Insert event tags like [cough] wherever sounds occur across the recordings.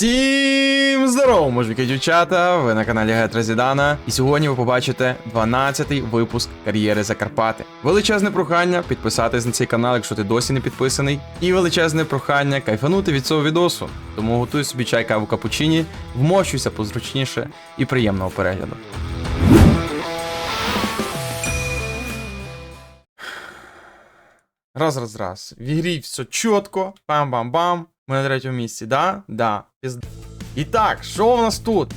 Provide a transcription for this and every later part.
Всім здорово, мужики, дівчата! Ви на каналі Гетра Зідана. І сьогодні ви побачите 12-й випуск кар'єри Закарпати. Величезне прохання підписатись на цей канал, якщо ти досі не підписаний. І величезне прохання кайфанути від цього відосу. Тому готуй собі чай каву капучині, вмощуйся позручніше і приємного перегляду. Раз, раз, раз. В ігрі все чітко. Бам-бам-бам. Ми на третьому місці, да? Да. Пізд... І так, що у нас тут?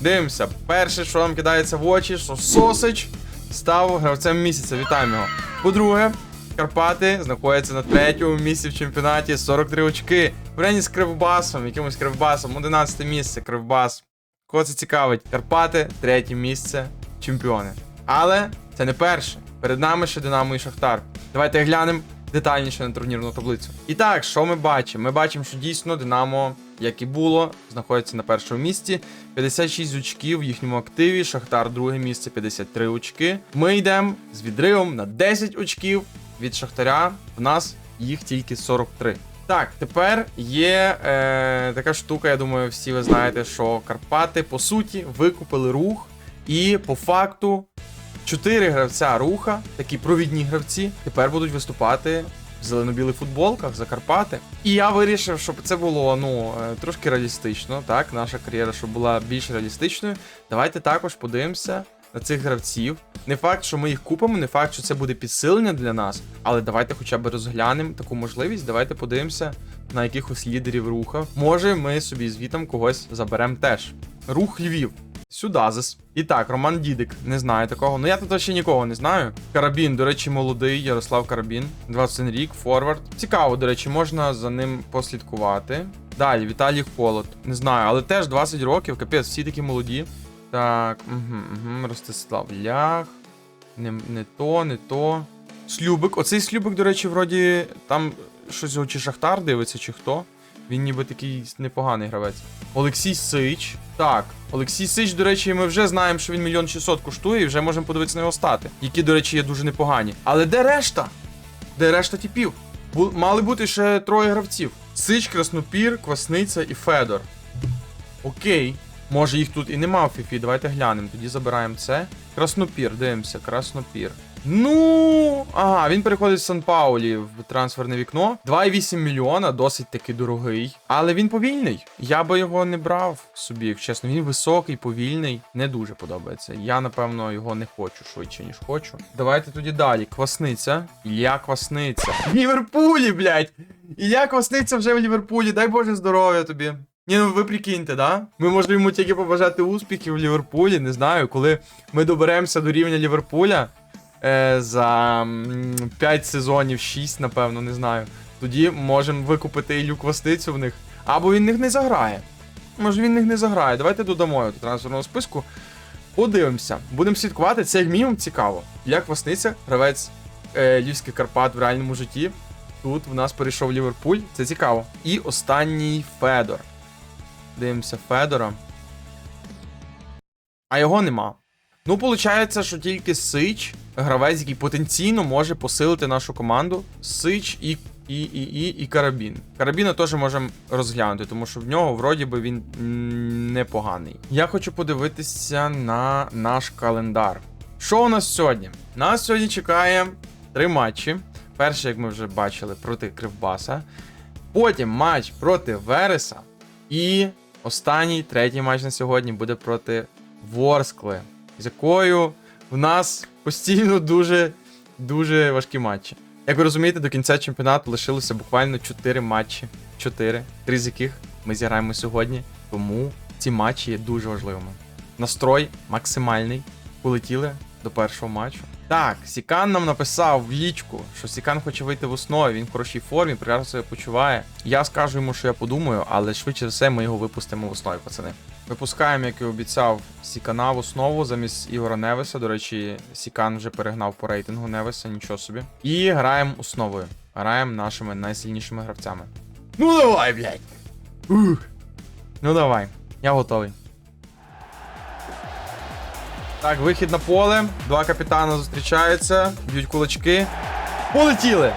Дивимося. Перше, що нам кидається в очі, що Сосич став гравцем місяця. Вітаємо його. По-друге, Карпати знаходяться на третьому місці в чемпіонаті 43 очки. Порівняно з Кривбасом, якимось Кривбасом, 11 місце, Кривбас. Кого це цікавить? Карпати, третє місце, чемпіони. Але це не перше. Перед нами ще Динамо і Шахтар. Давайте глянемо детальніше на турнірну таблицю. І так, що ми бачимо? Ми бачимо, що дійсно Динамо, як і було, знаходиться на першому місці. 56 очків в їхньому активі. Шахтар друге місце, 53 очки. Ми йдемо з відривом на 10 очків від Шахтаря. В нас їх тільки 43. Так, тепер є е, така штука, я думаю, всі ви знаєте, що Карпати, по суті, викупили рух, і по факту чотири гравця руха, такі провідні гравці, тепер будуть виступати в зелено-білих футболках за Карпати. І я вирішив, щоб це було ну е, трошки реалістично. Так, наша кар'єра, щоб була більш реалістичною. Давайте також подивимося на цих гравців. Не факт, що ми їх купимо, не факт, що це буде підсилення для нас, але давайте хоча б розглянемо таку можливість. Давайте подивимося на якихось лідерів руха. Може, ми собі звітом когось заберемо теж. Рух Львів. Сюдазис. І так, Роман Дідик. Не знаю такого. Ну я тут ще нікого не знаю. Карабін, до речі, молодий, Ярослав Карабін. 21 рік, форвард. Цікаво, до речі, можна за ним послідкувати. Далі, Віталій Холод. Не знаю, але теж 20 років, капець, всі такі молоді. Так, угу, угу, Ростислав Лях. Не, не то, не то. Слюбик. Оцей слюбик, до речі, вроді там щось його чи Шахтар дивиться, чи хто. Він ніби такий непоганий гравець. Олексій Сич. Так, Олексій Сич, до речі, ми вже знаємо, що він мільйон 600 коштує, і вже можемо подивитися на його стати, які, до речі, є дуже непогані. Але де решта? Де решта типів? Бу- мали бути ще троє гравців: Сич, Краснопір, Квасниця і Федор. Окей. Може їх тут і нема в Фіфі. Давайте глянемо. Тоді забираємо це. Краснопір, дивимося, Краснопір. Ну, ага, він переходить з Сан Паулі в трансферне вікно. 2,8 мільйона, досить таки дорогий. Але він повільний. Я би його не брав собі, як чесно. Він високий, повільний. Не дуже подобається. Я, напевно, його не хочу швидше, ніж хочу. Давайте тоді далі. Квасниця. Ілля Квасниця. В Ліверпулі, блядь! Ілля Квасниця вже в Ліверпулі. Дай Боже здоров'я тобі. Ні, ну ви прикиньте, да? Ми можемо йому тільки побажати успіхів в Ліверпулі. Не знаю, коли ми доберемося до рівня Ліверпуля е, за 5 сезонів, 6, напевно, не знаю. Тоді можемо викупити Іллю Квасницю в них. Або він них не заграє. Може він них не заграє. Давайте додамо його до трансферного списку. Подивимося. Будемо слідкувати, це як мінімум цікаво. Ілля Квасниця, гравець е, Львівських Карпат в реальному житті. Тут в нас перейшов Ліверпуль, це цікаво. І останній Федор. Дивимося Федора. А його нема. Ну, виходить, що тільки Сич, гравець, який потенційно може посилити нашу команду. Сич і, і, і, і, і Карабін. Карабіна теж можемо розглянути, тому що в нього вроді би він непоганий. Я хочу подивитися на наш календар. Що у нас сьогодні? Нас сьогодні чекає три матчі. Перший, як ми вже бачили, проти Кривбаса. Потім матч проти Вереса. І останній третій матч на сьогодні буде проти Ворскли, з якою в нас постійно дуже дуже важкі матчі. Як ви розумієте, до кінця чемпіонату лишилося буквально 4 матчі. 4, три з яких ми зіграємо сьогодні. Тому ці матчі є дуже важливими. Настрой максимальний. Полетіли до першого матчу. Так, Сікан нам написав в лічку, що Сікан хоче вийти в основі, він в хорошій формі, прекрасно себе почуває. Я скажу йому, що я подумаю, але швидше за все ми його випустимо в основі, пацани. Випускаємо, як і обіцяв, Сікана в основу замість Ігора Невеса. До речі, Сікан вже перегнав по рейтингу Невеса, нічого собі. І граємо основою. Граємо нашими найсильнішими гравцями. Ну давай, блядь! Ух. Ну давай, я готовий. Так, вихід на поле. Два капітана зустрічаються, б'ють кулачки. Полетіли!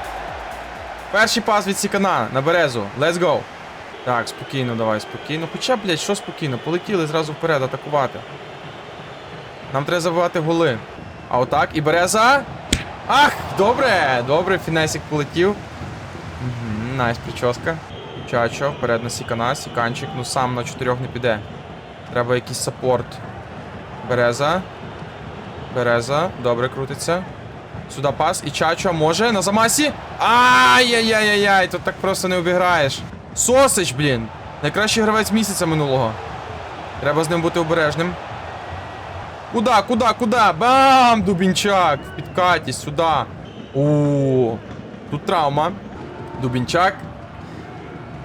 Перший пас від Сікана на березу. Let's go. Так, спокійно, давай, спокійно. Хоча, блядь, що спокійно? Полетіли зразу вперед атакувати. Нам треба забивати голи. А отак, і береза. Ах, добре! Добре, фінесик полетів. Угу, найс, прическа. Чачо, вперед на сікана, сіканчик, ну сам на чотирьох не піде. Треба якийсь саппорт. Береза. Береза, добре крутиться. Сюди пас. І Чачо може на замасі. Ай-яй-яй-яй, тут так просто не обіграєш. Сосич, блін. Найкращий гравець місяця минулого. Треба з ним бути обережним. Куда, куда, куда? Бам! Дубінчак! В підкаті, сюди. О, тут травма. Дубінчак.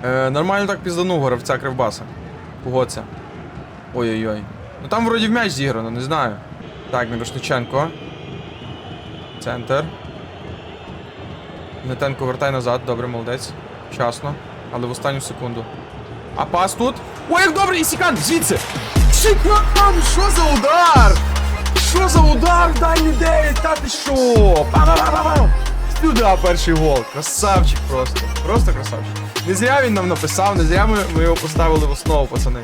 Е, нормально так пізданув гравця Кривбаса. Кого це? Ой-ой-ой. Ну там вроді в м'яч зіграно, не знаю. Так, Мірошниченко. Центр. Нетенко вертай назад, добре, молодець. Вчасно. Але в останню секунду. А пас тут. Ой, як добре, Ісікан, звідси! Сікан, що за удар? Що за удар? Дай не 9, та ти що? Па-па-па-па-пам! Сюди перший гол. Красавчик просто. Просто красавчик. Не зря він нам написав, не зря ми, ми його поставили в основу, пацани.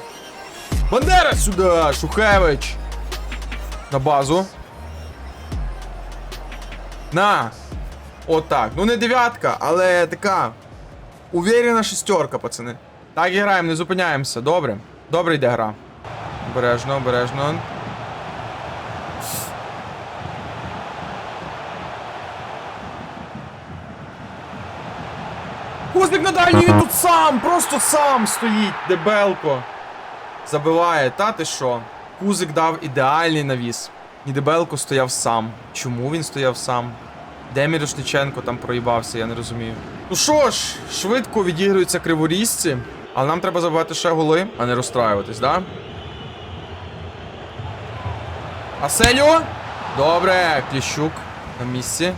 Бандера сюди! Шухевич! На базу. На! Отак. Ну не дев'ятка, але така. Увірена шестерка, пацани. Так і не зупиняємося. Добре. Добре йде гра. Обережно, обережно. Кузник на дальній, він тут сам, просто сам стоїть, дебелко. Забиває, та ти що? Кузик дав ідеальний навіс. І дебелко стояв сам. Чому він стояв сам? Де Мірошниченко там проїбався, я не розумію. Ну що ж, швидко відігруються криворізці, але нам треба забивати ще голи, а не розстраюватись, да? Аселіо? Добре, Кліщук на місці.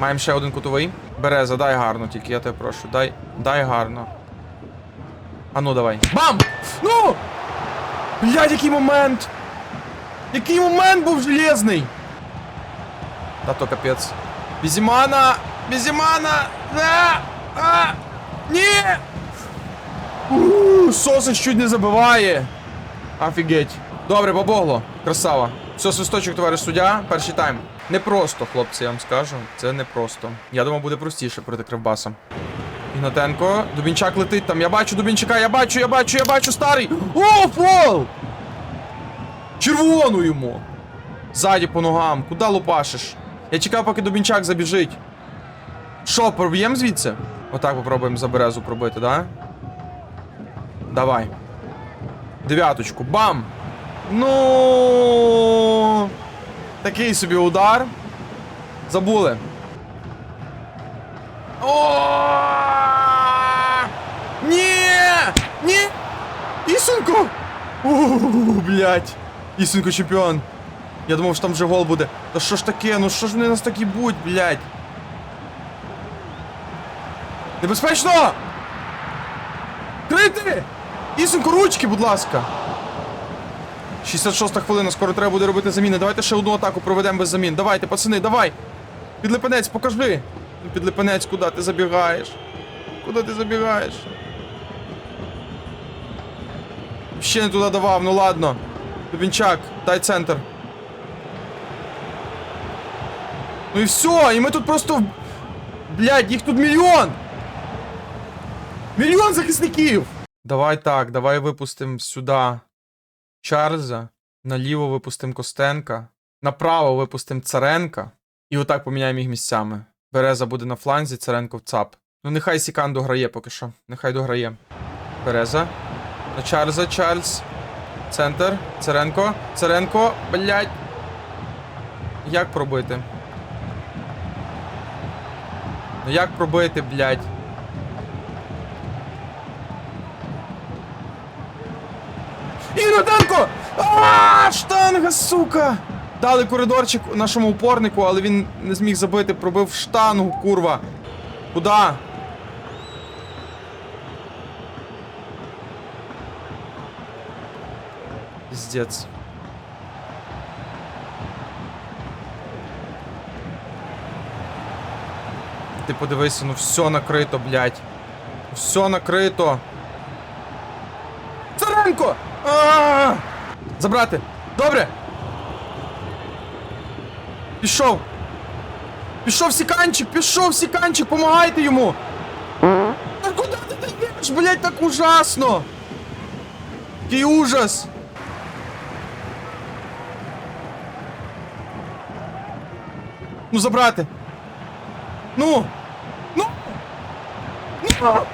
Маємо ще один кутовий. Береза, дай гарно, тільки я тебе прошу. Дай, дай гарно. А ну давай. Бам! Ну! Блядь, який момент! Який момент був железний! Та то капець. Бізімана! Бізімана! Да! А! Ні! У, Сосич чуть не забиває. Офігеть. Добре, побогло. Красава. Все, свисточок, товариш суддя. Перший тайм. Непросто, хлопці, я вам скажу. Це непросто. Я думав, буде простіше проти Кривбаса. Ігнатенко. Дубінчак летить там. Я бачу Дубінчака, я бачу, я бачу, я бачу, старий. О, фол! Червону йому. Ззаді по ногам. Куда лупашиш? Я чекав, поки Дубінчак забіжить. Що, проб'ємо звідси? Отак попробуємо за березу пробити, да? Давай. Дев'яточку. Бам! Ну. Такий собі удар. Забули. О! Ні! Ні! Ісенко! Ууу, блядь. Ісенко чемпіон. Я думав, що там вже гол буде. Та що ж таке? Ну що ж вони нас такі будь, блядь? Небезпечно! Крити! Ісенко, ручки, будь ласка. 66 хвилина, скоро треба буде робити заміни. Давайте ще одну атаку проведемо без замін. Давайте, пацани, давай! Підлипенець, покажи! Ну, Підлипенець, куди ти забігаєш? Куди ти забігаєш? Ще не туди давав, ну ладно. Дубінчак, дай центр. Ну і все, і ми тут просто. Блядь, їх тут мільйон! Мільйон захисників! Давай так, давай випустимо сюди Чарльза, наліво випустимо Костенка, направо випустимо Царенка. І отак поміняємо їх місцями. Береза буде на фланзі, Царенко в ЦАП. Ну нехай Сікан дограє поки що. Нехай дограє. Береза. На Чарльза, Чарльз. Центр. Царенко. Царенко. Блять. Як пробити? Ну як пробити, блядь? Ігнатенко! А, штанга, сука! Дали коридорчик нашому упорнику, але він не зміг забити, пробив штангу, курва. Куда? Пиздец. Ти подивися, ну все накрито, блядь. Все накрито. Царенко! А! Забрати! Добре! Пішов! Пішов сіканчик, пішов сіканчик, помагайте йому! А куди ти даєш, блять, так ужасно! Який ужас! Ну забрати! Ну! Сука!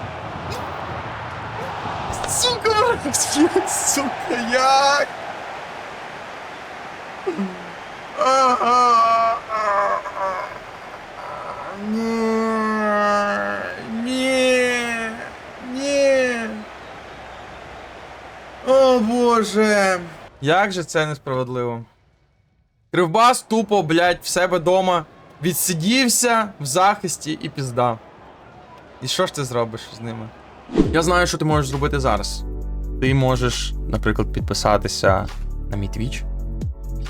Сука, як? Ні, ні. О боже. Як же це несправедливо. Кривбас тупо, блядь, в себе дома відсидівся в захисті і пізда. І що ж ти зробиш з ними? Я знаю, що ти можеш зробити зараз. Ти можеш, наприклад, підписатися на мій Twitch,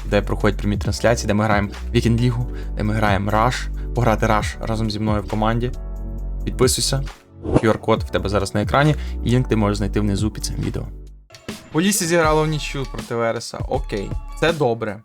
де проходять прямі трансляції, де ми граємо Weekend Лігу, де ми граємо Rush, пограти Rush разом зі мною в команді. Підписуйся. QR-код в тебе зараз на екрані, і лінк ти можеш знайти внизу під цим відео. Полісі зіграло в нічю проти Вереса. Окей, це добре.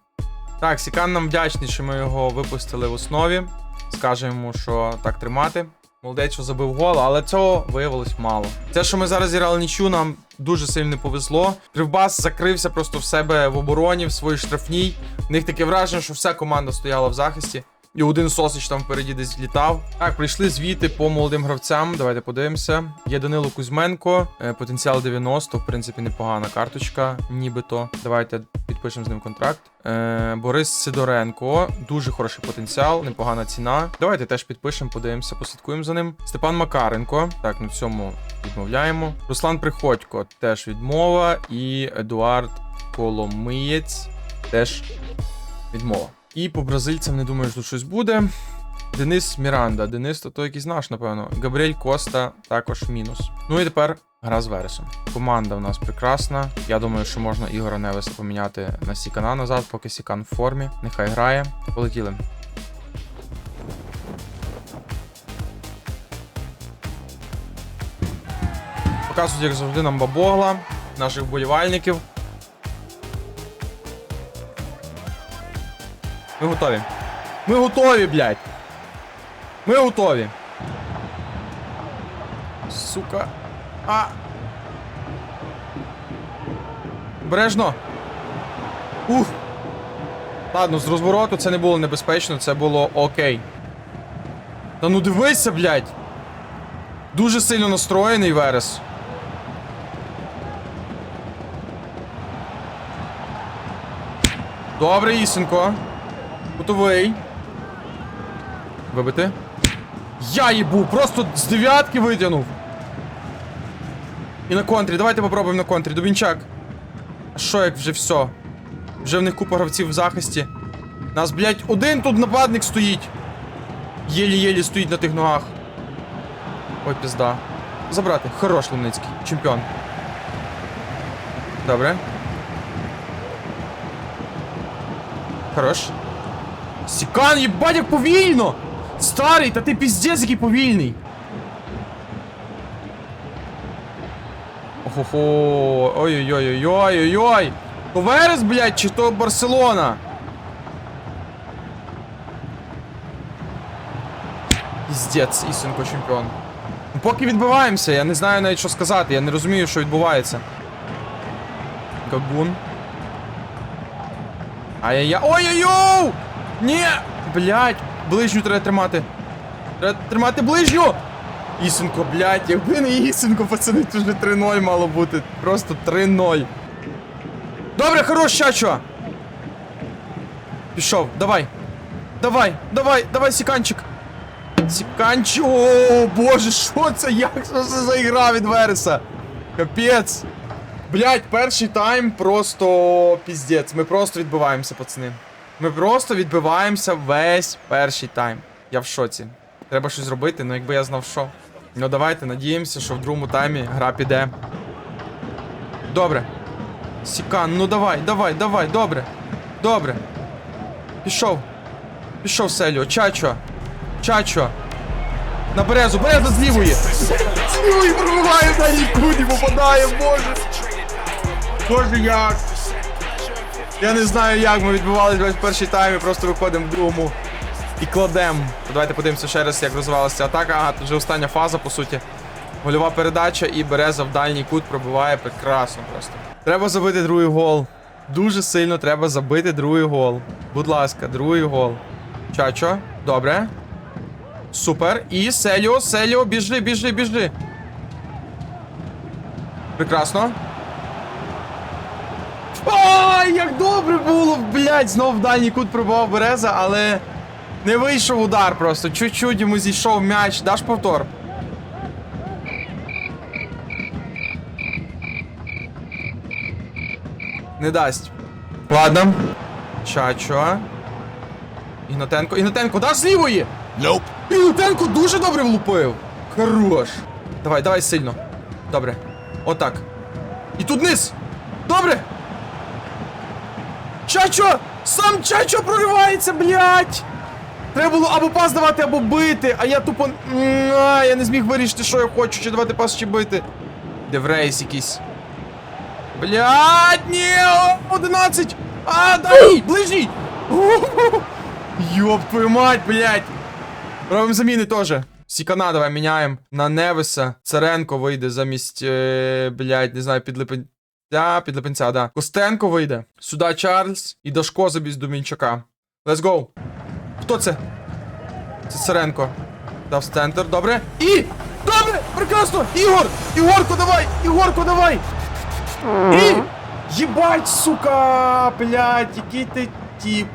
Так, Сікан нам вдячний, що ми його випустили в основі. Скажемо що так тримати. Молодець, забив гол, але цього виявилось мало. Те, що ми зараз зіграли нічу, нам дуже сильно повезло. Кривбас закрився просто в себе в обороні, в своїй штрафній. В них таке враження, що вся команда стояла в захисті. І один сосич там впереді десь літав. Так, прийшли звіти по молодим гравцям. Давайте подивимося. Є Данило Кузьменко, е, потенціал 90, в принципі, непогана карточка, нібито. Давайте підпишемо з ним контракт. Е, Борис Сидоренко, дуже хороший потенціал, непогана ціна. Давайте теж підпишемо, подивимося, послідкуємо за ним. Степан Макаренко. Так, на цьому відмовляємо. Руслан Приходько теж відмова. І Едуард Коломиєць теж відмова. І по бразильцям не думаю, що щось буде. Денис Міранда. Денис, то, то якийсь наш, напевно. Габріель Коста також мінус. Ну і тепер гра з Вересом. Команда в нас прекрасна. Я думаю, що можна Ігора Невеса поміняти на Сікана назад, поки Сікан в формі. Нехай грає. Полетіли. Показують, як завжди, нам бабогла, наших вболівальників. Ми готові. Ми готові, блядь. Ми готові. Сука. А. Бережно. Ух. Ладно, з розвороту це не було небезпечно, це було окей. Та ну дивися, блядь. Дуже сильно настроєний Верес. Добре, Ісенко. Готовий. Вибити. Я їбу, просто з дев'ятки витягнув. І на контрі. Давайте попробуємо на контрі. Дубінчак. А що як вже все? Вже в них купа гравців в захисті. Нас, блядь, один тут нападник стоїть. Єлі-єлі стоїть на тих ногах. Ой, пізда. Забрати. Хорош Лумницький. Чемпіон. Добре. Хорош. Сікан, їбать, як повільно! Старий, та ти піздець, який повільний. Охо-хо. Ой-ой-ой-ой-ой-ой. То Верес, блядь, чи то Барселона? Піздець, Ісенко чемпіон. Ну, Поки відбиваємося, я не знаю навіть що сказати, я не розумію, що відбувається. Гагун. Ай-яй-яй. Ой-ой-ой! Ні! Блять, ближню треба тримати. Треба тримати ближню! Ісенко, блять, якби не Ісенко, пацани, тут вже 3-0 мало бути. Просто 3-0. Добре, хорош, Чачо! Пішов, давай. Давай, давай, давай, Сіканчик. Сіканчик. О, боже, що це? Як це за ігра від Вереса? Капець. Блять, перший тайм просто піздець. Ми просто відбиваємося, пацани. Ми просто відбиваємося весь перший тайм. Я в шоці. Треба щось зробити, ну якби я знав що. Ну давайте, надіємося, що в другому таймі гра піде. Добре. Сікан, ну давай, давай, давай, добре. Добре. Пішов. Пішов, Селіо. Чачо. Чачо. На березу, береза з лівої. З лівої пробиває в дальній попадає, боже. Боже, як. Я не знаю, як ми відбивались весь перший тайм і просто виходимо в другому і кладемо. Давайте подивимося ще раз, як розвивалася атака. Ага, тут вже остання фаза, по суті. Гольова передача і береза в дальній кут пробиває прекрасно просто. Треба забити другий гол. Дуже сильно треба забити другий гол. Будь ласка, другий гол. Чачо, добре. Супер. І Селіо, Селіо, біжи, біжи, біжи. Прекрасно. Ой, як добре було, блядь, знов в дальній кут пробував Береза, але не вийшов удар просто. Чуть-чуть йому зійшов м'яч. Даш повтор. Не дасть. Ладно. Чачо. Ігнатенко. Ігнатенко, даш з лівої! Nope. Ігнатенко дуже добре влупив. Хорош. Давай, давай сильно. Добре. Отак. І тут низ. Добре. Чачо! Сам Чачо проривається, блядь! Треба було або пас давати, або бити, а я тупо. А, я не зміг вирішити, що я хочу, чи давати пас, чи бити. Де в рейс якийсь. Блядь, ні! 11! А, дай! Ближній! [laughs] Ёб твою мать, блядь! Робимо заміни теж. Сікана давай міняємо на Невеса. Царенко вийде замість, е, блядь, не знаю, підлипен... Да, підлипенця, да. Костенко вийде. Сюди Чарльз і Дашко замість Думінчака. Let's go. Хто це? Це Царенко. Дав центр, добре. І! Добре! Прекрасно! Ігор! Ігорко, давай! Ігорко, давай! І! Єбать, сука! Блядь, який ти тип.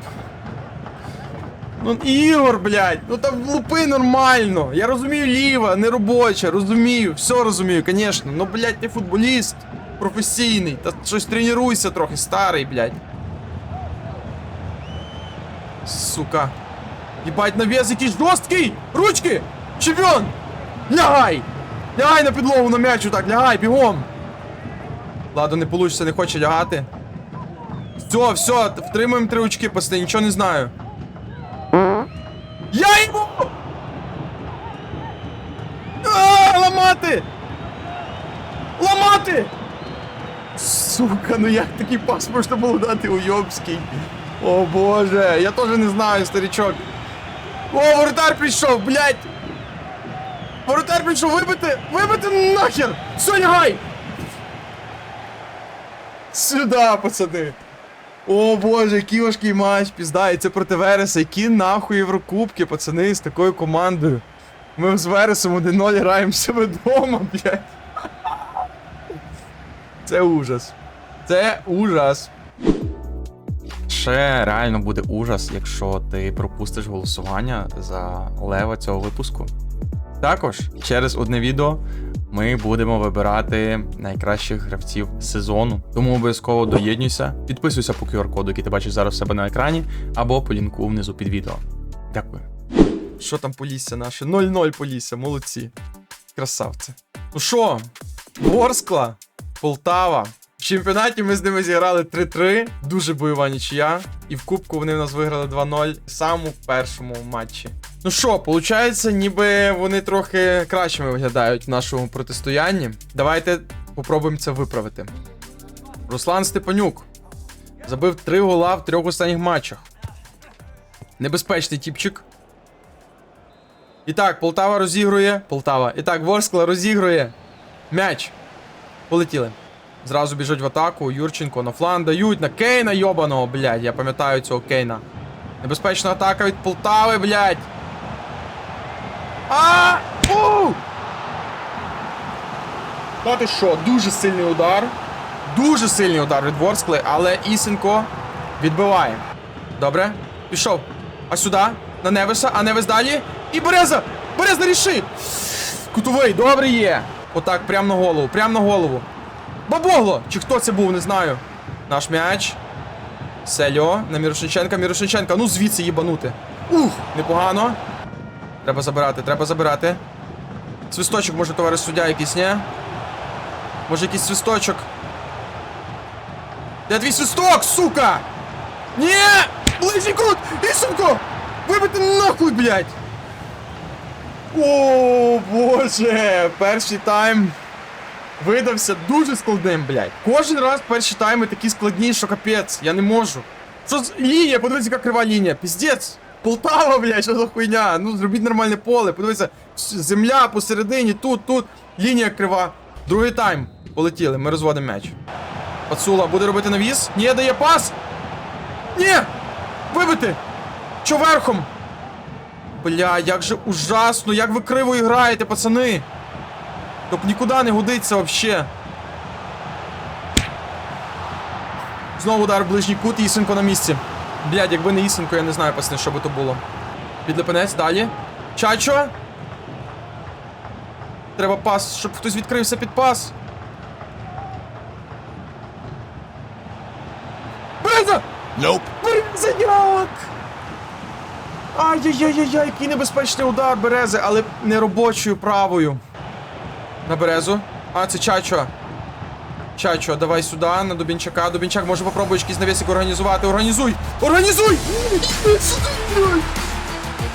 Ну, Ігор, блядь, ну там лупи нормально. Я розумію ліва, не робоча, розумію, все розумію, звісно. Ну, блядь, ти футболіст професійний. Та щось тренуйся трохи, старий, блядь. Сука. Єбать, навес якийсь жорсткий! Ручки! Чемпіон! Лягай! Лягай на підлогу на м'ячу так, лягай, бігом! Ладно, не получится, не хоче лягати. Все, все, втримуємо три очки, пацани, нічого не знаю. Я йому! А, ламати! Ламати! Сука, ну як такий пас можна було дати уйобський? О боже, я теж не знаю, старичок. О, воротар прийшов, блядь! Воротар прийшов вибити! Вибити нахер! Все, лягай! Сюда, пацани! О боже, який важкий матч, пізда, і це проти Вереса, які нахуй Єврокубки, пацани, з такою командою. Ми з Вересом 1-0 граємо себе вдома, блядь. Це ужас. Це ужас. Ще реально буде ужас, якщо ти пропустиш голосування за лева цього випуску. Також через одне відео ми будемо вибирати найкращих гравців сезону. Тому обов'язково доєднуйся, підписуйся по QR-коду, який ти бачиш зараз у себе на екрані, або по лінку внизу під відео. Дякую. Що там Полісся наше? 0-0 Полісся, молодці. Красавці. Ну що, Ворскла, Полтава. Чемпіонаті ми з ними зіграли 3-3, дуже бойова нічия. І в Кубку вони в нас виграли 2-0 саме в першому матчі. Ну що, виходить, ніби вони трохи кращими виглядають в нашому протистоянні. Давайте попробуємо це виправити. Руслан Степанюк забив 3 гола в трьох останніх матчах. Небезпечний тіпчик. І так, Полтава розігрує. Полтава. І так, Ворскла розігрує. М'яч. Полетіли. Зразу біжуть в атаку. Юрченко на флан дають на Кейна йобаного, блядь. Я пам'ятаю цього Кейна. Небезпечна атака від Полтави, блядь. А! У! Та ти що, дуже сильний удар. Дуже сильний удар від Ворскли, але Ісенко відбиває. Добре, пішов. А сюди, на Невеса, а Невес далі. І Береза! Береза ріши! Кутовий, добре є. Отак, прям на голову, прям на голову. Бабогло! Чи хто це був, не знаю. Наш м'яч. Сельо на Мірошниченка, Мірошниченка. Ну звідси їбанути. Ух, непогано. Треба забирати, треба забирати. Свисточок, може, товариш суддя якийсь, ні? Може якийсь свисточок. Де твій свисток, сука? Ні! Ближній кут! Ісенко! Вибити нахуй, блядь! О, боже! Перший тайм видався дуже складним, блядь. Кожен раз перші тайми такі складні, що капець, я не можу. Що з лінія? Подивіться, яка крива лінія. Піздець! Полтава, блядь, що за хуйня? Ну, зробіть нормальне поле. Подивіться, земля посередині, тут, тут. Лінія крива. Другий тайм. Полетіли, ми розводимо м'яч. Пацула буде робити навіс? Ні, дає пас! Ні! Вибити! Чо верхом? Бля, як же ужасно, як ви криво граєте, пацани! Топ нікуди не годиться вообще. Знову удар в ближній кут, Ісенко на місці. Блядь, якби не Ісенко, я не знаю, пацани, що би то було. Підлепенець, далі. Чачо! Треба пас, щоб хтось відкрився під пас. Береза! Nope. Береза як? Ай-яй-яй-яй, який небезпечний удар Берези, але не робочою правою. На Березу. А, це Чачо. Чачо, давай сюди, на Дубінчака. Дубінчак може попробуєш якийсь навісик організувати. Організуй! Організуй! Сюди!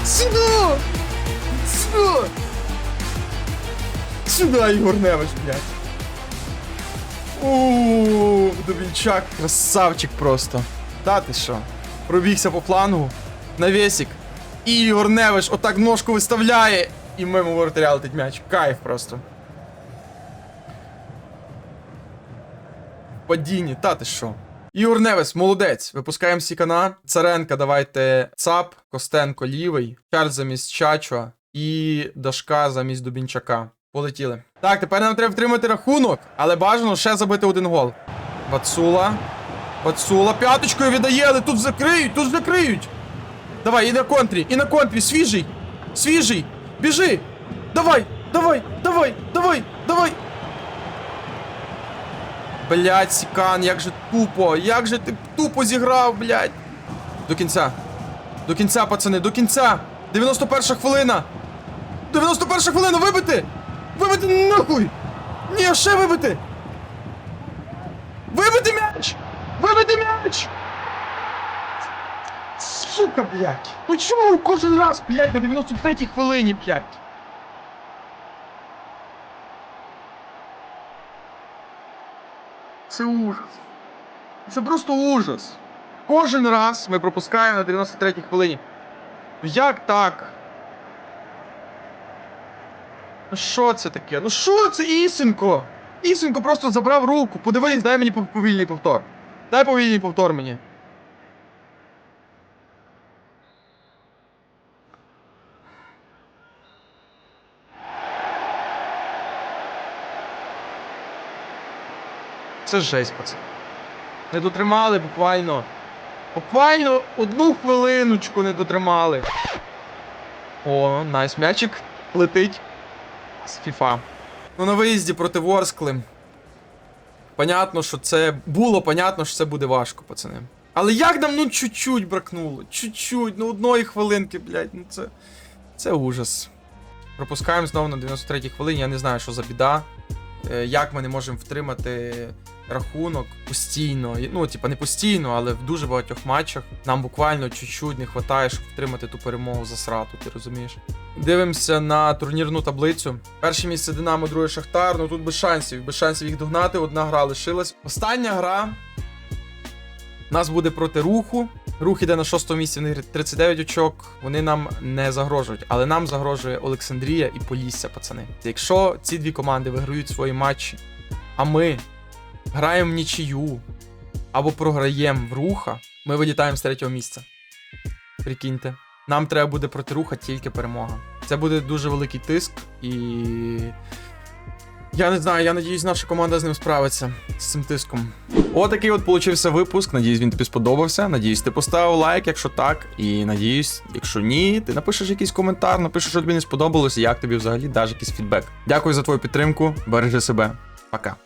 Сюди! Сюди! Сюди, Ігор Невич, блядь. Ууу, Дубінчак, красавчик просто. Та ти що? Пробігся по флангу. Навісик. І Ігор Невиш отак ножку виставляє. І мимо воротаря летить м'яч. Кайф просто. Падінні, та ти що? Ігор Невес, молодець. Випускаємо Сікана. Царенка, давайте цап, Костенко лівий, Чарльз замість Чачо і Дашка замість Дубінчака. Полетіли. Так, тепер нам треба втримати рахунок, але бажано ще забити один гол. Вацула. Вацула п'яточкою віддає, але тут закриють, тут закриють. Давай, і на контрі, і на контрі, свіжий! Свіжий! Біжи! Давай! Давай! Давай! Давай! Давай! Блять, Сікан, як же тупо! Як же ти тупо зіграв, блять! До кінця! До кінця, пацани, до кінця! 91 хвилина! 91 хвилина, вибити! Вибити нахуй! Ні, ще вибити! Вибити м'яч! Вибити м'яч! Сука, блядь! Ну чому кожен раз, блядь, на 93-й хвилині, блядь? Це ужас. Це просто ужас. Кожен раз ми пропускаємо на 93-й хвилині. Ну Як так? Ну що це таке? Ну що це Ісенко? Ісенко просто забрав руку. Подивись, дай мені повільний повтор. Дай повільний повтор мені. Це жесть, пацан. Не дотримали буквально. Буквально одну хвилиночку не дотримали. О, найс м'ячик летить з FIFA. Ну на виїзді проти Ворскли. Понятно, що це було понятно, що це буде важко, пацани. Але як нам ну чуть-чуть бракнуло? Чуть-чуть, ну одної хвилинки, блядь, ну це. Це ужас. Пропускаємо знову на 93-й хвилині. Я не знаю, що за біда. Е, Як ми не можемо втримати рахунок постійно. Ну, типа, не постійно, але в дуже багатьох матчах нам буквально чуть-чуть не вистачає, щоб втримати ту перемогу за срату, ти розумієш? Дивимося на турнірну таблицю. Перше місце Динамо, друге Шахтар. Ну тут без шансів. Без шансів їх догнати. Одна гра лишилась. Остання гра. У нас буде проти руху. Рух іде на шостому місці, в них 39 очок. Вони нам не загрожують, але нам загрожує Олександрія і Полісся, пацани. Якщо ці дві команди виграють свої матчі, а ми граємо в нічию або програємо в руха, ми вилітаємо з третього місця. Прикиньте. Нам треба буде проти руха тільки перемога. Це буде дуже великий тиск, і я не знаю, я надіюсь, наша команда з ним справиться з цим тиском. Отакий от получився випуск. Надіюсь, він тобі сподобався. Надіюсь, ти поставив лайк, якщо так. І надіюсь, якщо ні, ти напишеш якийсь коментар, напишеш, що тобі не сподобалося, як тобі взагалі даш якийсь фідбек. Дякую за твою підтримку. Бережи себе. Пока.